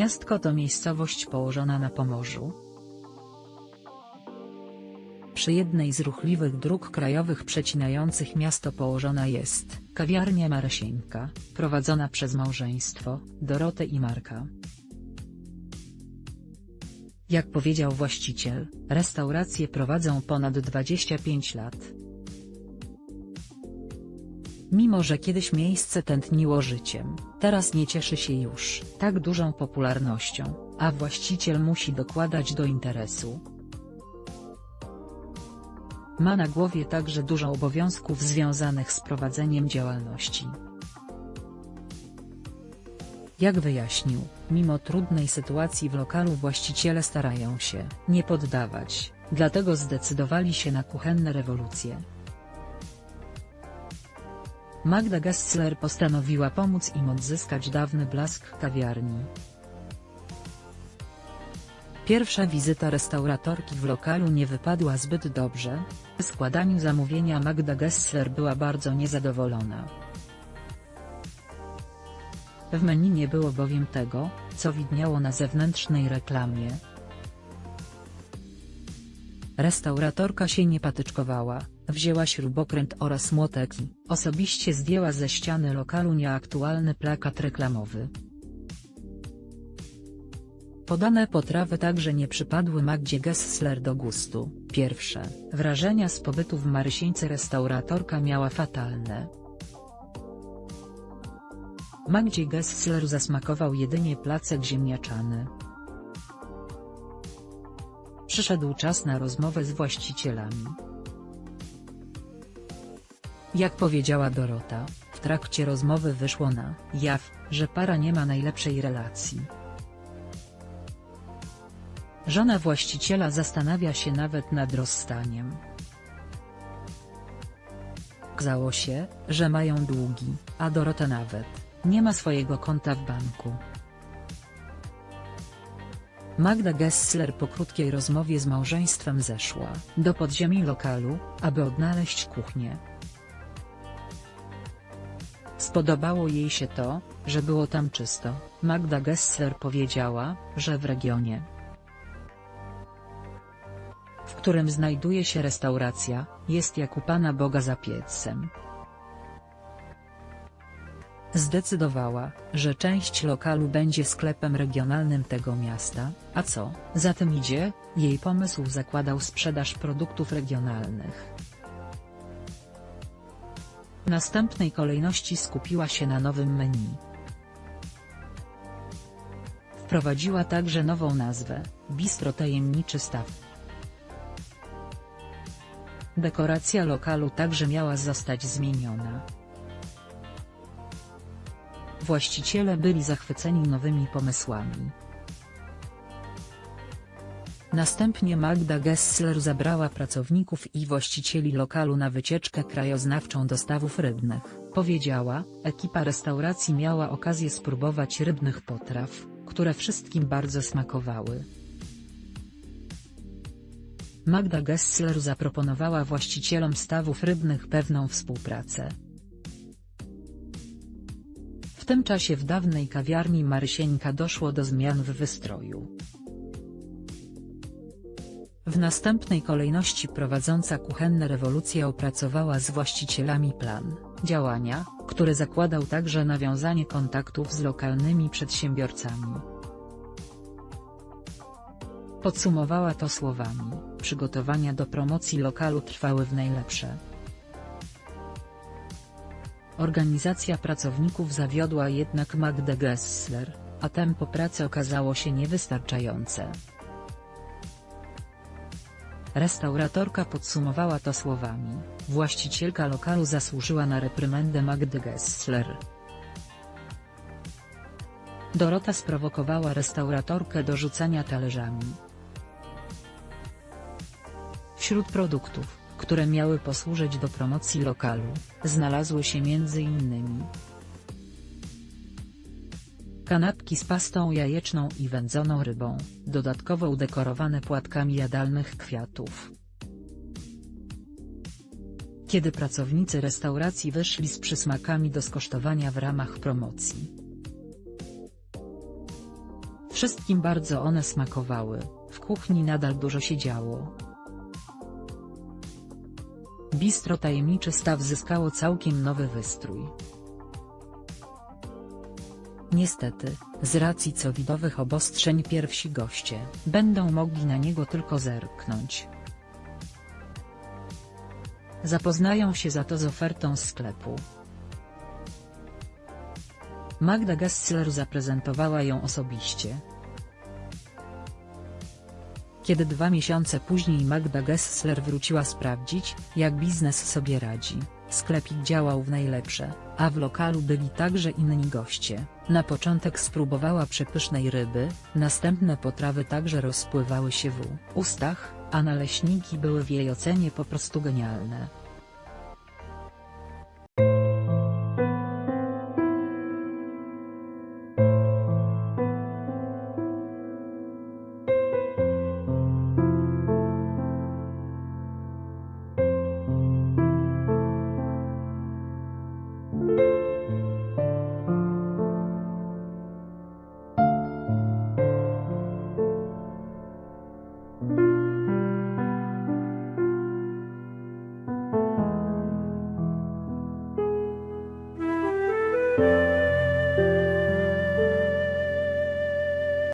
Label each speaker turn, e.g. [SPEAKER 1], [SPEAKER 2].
[SPEAKER 1] Miastko to miejscowość położona na Pomorzu. Przy jednej z ruchliwych dróg krajowych przecinających miasto położona jest kawiarnia Maresieńka, prowadzona przez małżeństwo, Dorotę i Marka. Jak powiedział właściciel, restaurację prowadzą ponad 25 lat. Mimo że kiedyś miejsce tętniło życiem, teraz nie cieszy się już tak dużą popularnością, a właściciel musi dokładać do interesu. Ma na głowie także dużo obowiązków związanych z prowadzeniem działalności. Jak wyjaśnił, mimo trudnej sytuacji w lokalu właściciele starają się nie poddawać, dlatego zdecydowali się na kuchenne rewolucje. Magda Gessler postanowiła pomóc im odzyskać dawny blask kawiarni. Pierwsza wizyta restauratorki w lokalu nie wypadła zbyt dobrze, w składaniu zamówienia Magda Gessler była bardzo niezadowolona. W menu nie było bowiem tego, co widniało na zewnętrznej reklamie. Restauratorka się nie patyczkowała, wzięła śrubokręt oraz młotek i osobiście zdjęła ze ściany lokalu nieaktualny plakat reklamowy. Podane potrawy także nie przypadły Magdzie Gessler do gustu. Pierwsze wrażenia z pobytu w Marysieńce restauratorka miała fatalne. Magdzie Gessler zasmakował jedynie placek ziemniaczany. Przyszedł czas na rozmowę z właścicielami. Jak powiedziała Dorota, w trakcie rozmowy wyszło na jaw, że para nie ma najlepszej relacji. Żona właściciela zastanawia się nawet nad rozstaniem. Okazało się, że mają długi, a Dorota nawet nie ma swojego konta w banku. Magda Gessler po krótkiej rozmowie z małżeństwem zeszła do podziemi lokalu, aby odnaleźć kuchnię. Spodobało jej się to, że było tam czysto. Magda Gessler powiedziała, że w regionie, w którym znajduje się restauracja, jest jak u Pana Boga za piecem. Zdecydowała, że część lokalu będzie sklepem regionalnym tego miasta, a co za tym idzie, jej pomysł zakładał sprzedaż produktów regionalnych. Następnej kolejności skupiła się na nowym menu. Wprowadziła także nową nazwę, Bistro Tajemniczy Staw. Dekoracja lokalu także miała zostać zmieniona. Właściciele byli zachwyceni nowymi pomysłami. Następnie Magda Gessler zabrała pracowników i właścicieli lokalu na wycieczkę krajoznawczą do stawów rybnych. Powiedziała, ekipa restauracji miała okazję spróbować rybnych potraw, które wszystkim bardzo smakowały. Magda Gessler zaproponowała właścicielom stawów rybnych pewną współpracę. W tym czasie w dawnej kawiarni Marysieńka doszło do zmian w wystroju. W następnej kolejności prowadząca kuchenne rewolucje opracowała z właścicielami plan działania, który zakładał także nawiązanie kontaktów z lokalnymi przedsiębiorcami. Podsumowała to słowami, przygotowania do promocji lokalu trwały w najlepsze. Organizacja pracowników zawiodła jednak Magdę Gessler, a tempo pracy okazało się niewystarczające. Restauratorka podsumowała to słowami, właścicielka lokalu zasłużyła na reprymendę Magdy Gessler. Dorota sprowokowała restauratorkę do rzucania talerzami. Wśród produktów, które miały posłużyć do promocji lokalu, znalazły się m.in. Kanapki z pastą jajeczną i wędzoną rybą, dodatkowo udekorowane płatkami jadalnych kwiatów. Kiedy pracownicy restauracji wyszli z przysmakami do skosztowania w ramach promocji. Wszystkim bardzo one smakowały, w kuchni nadal dużo się działo. Bistro Tajemniczy Staw zyskało całkiem nowy wystrój. Niestety, z racji covidowych obostrzeń pierwsi goście będą mogli na niego tylko zerknąć. Zapoznają się za to z ofertą sklepu. Magda Gessler zaprezentowała ją osobiście. Kiedy dwa miesiące później Magda Gessler wróciła sprawdzić, jak biznes sobie radzi, sklepik działał w najlepsze, a w lokalu byli także inni goście. Na początek spróbowała przepysznej ryby, następne potrawy także rozpływały się w ustach, a naleśniki były w jej ocenie po prostu genialne.